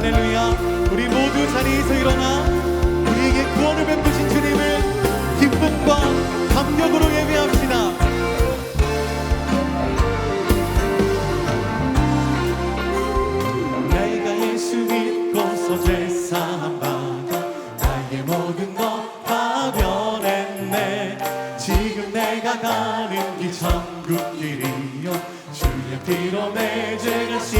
할렐루야. 우리 모두 자리에서 일어나 우리에게 구원을 베푸신 주님을 기쁨과 감격으로 예배합시다. 내가 예수 믿고서 죄사함 받아 나의 모든 것 다 변했네. 지금 내가 가는 길 천국 길이요. 주의 피로 내 죄가 씻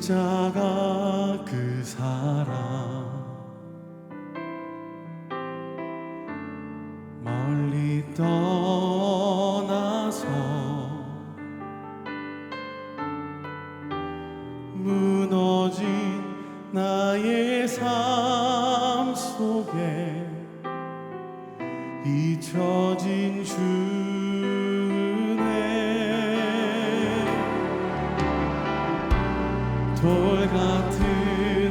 십자가 그 사랑. 돌 같은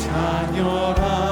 자녀라.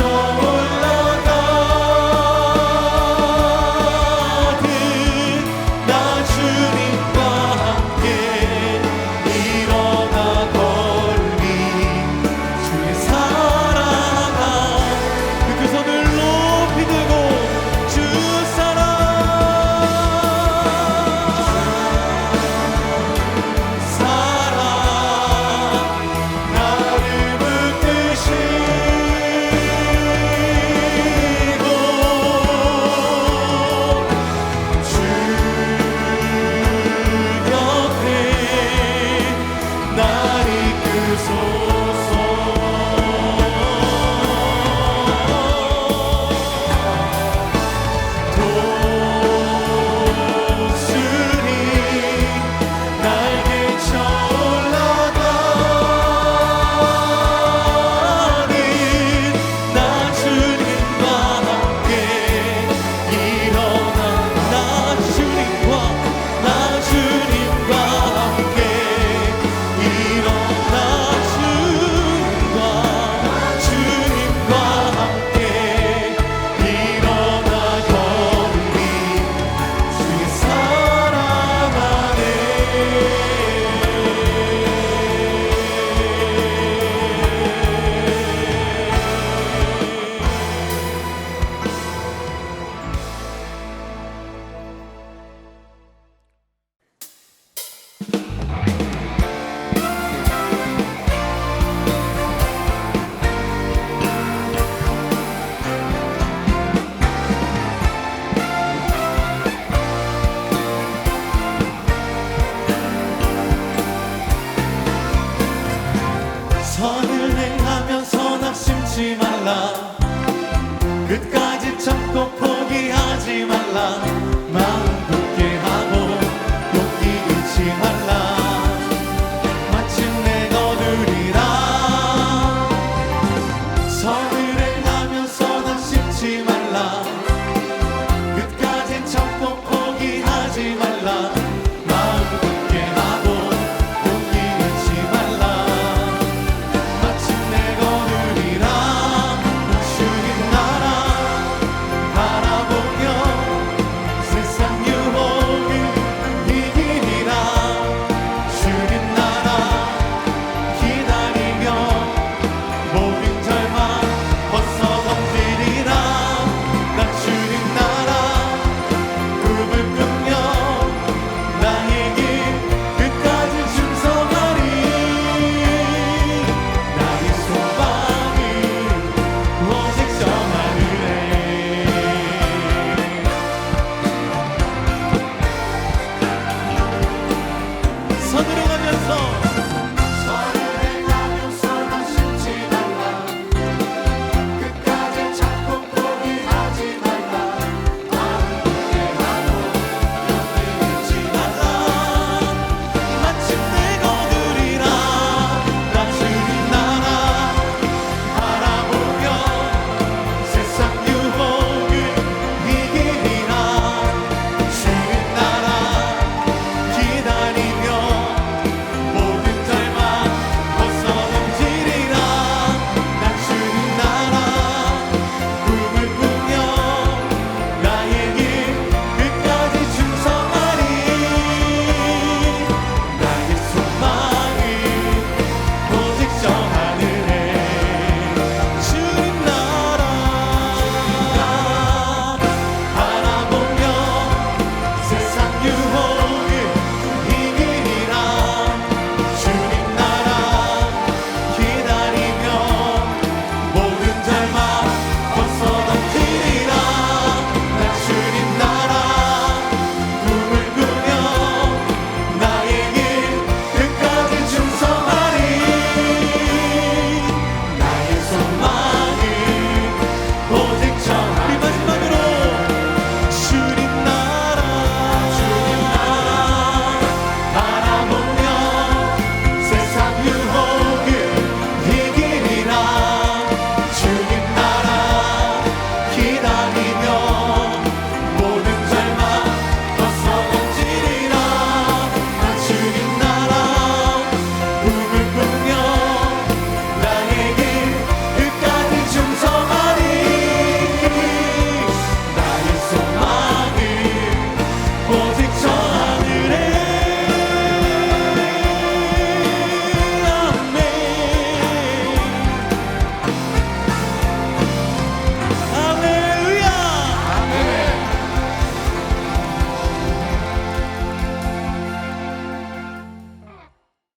sorrow. soul. 끝까지 참고 포기하지 말라. 마음